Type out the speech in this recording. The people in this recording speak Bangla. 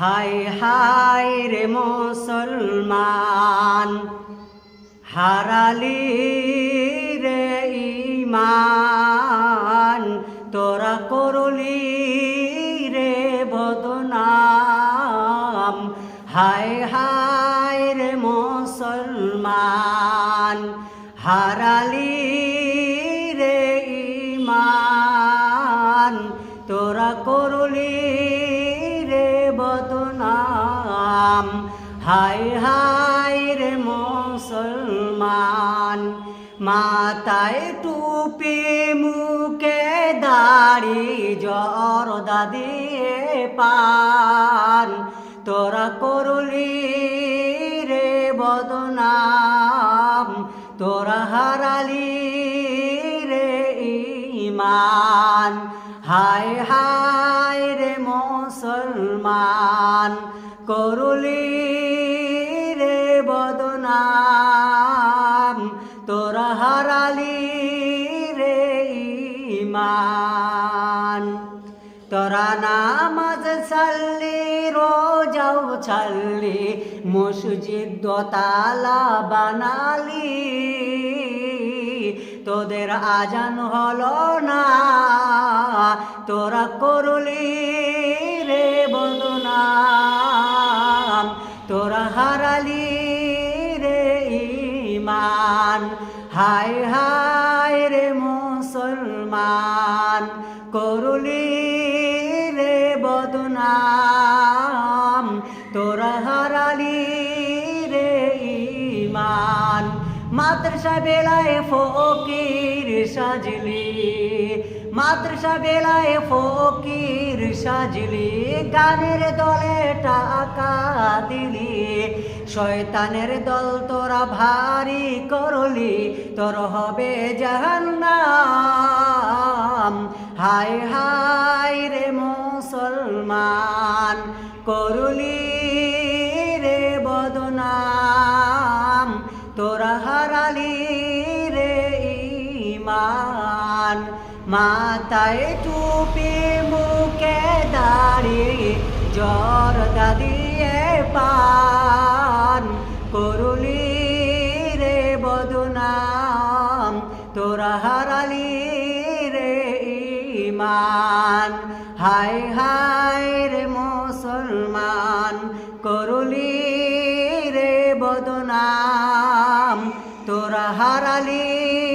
হাই হাই রে মুসলমান, হারালি রে ইমান তোরা করলি রে বদনাম। হাই হাই রে মুসলমান, হারালি রে ইমান তোরা করলি বদনাম। হাই হাই রে মুসলমান, মাথায় টুপি মুখে দাড়ি জরদা দিয়ে পান। তোরা করলি রে বদনাম, তোরা হারালি ইমান হায় হায় রে মুসলমান, করলি রে বদনাম, তোরা হারালি রে ইমান তোরা নামাজ ছাড়লি, রোজাও ছাড়লি, মসজিদ দোতালা বানালি। তোদের আজান হলো না। তোরা করলি রে বদনাম তোরা হারালি রে ইমান হায় হায় রে মুসলমান। করলি রে বদনাম তোরা হারালি রে ইমান মাদ্রাসা বেলায় ফকির সাজলি মাদ্রাসা বেলায় ফকির সাজলি, গানের দলে টাকা দিলি, শয়তানের দল তোরা ভারী করলি, তোর হবে জাহান্নাম। হায় হায় রে মুসলমান, করলি রে বদনাম। তোরা হারালি রে ইমান মাথায় টুপি, মুখে দাড়ি, জ্বর দাদিয়ে পান। করুলি রে বদনাম, তোরা হারালি রে ইমান হায় হায় রে মুসলমান, করুলি রে বদনাম। তোরা হারালি।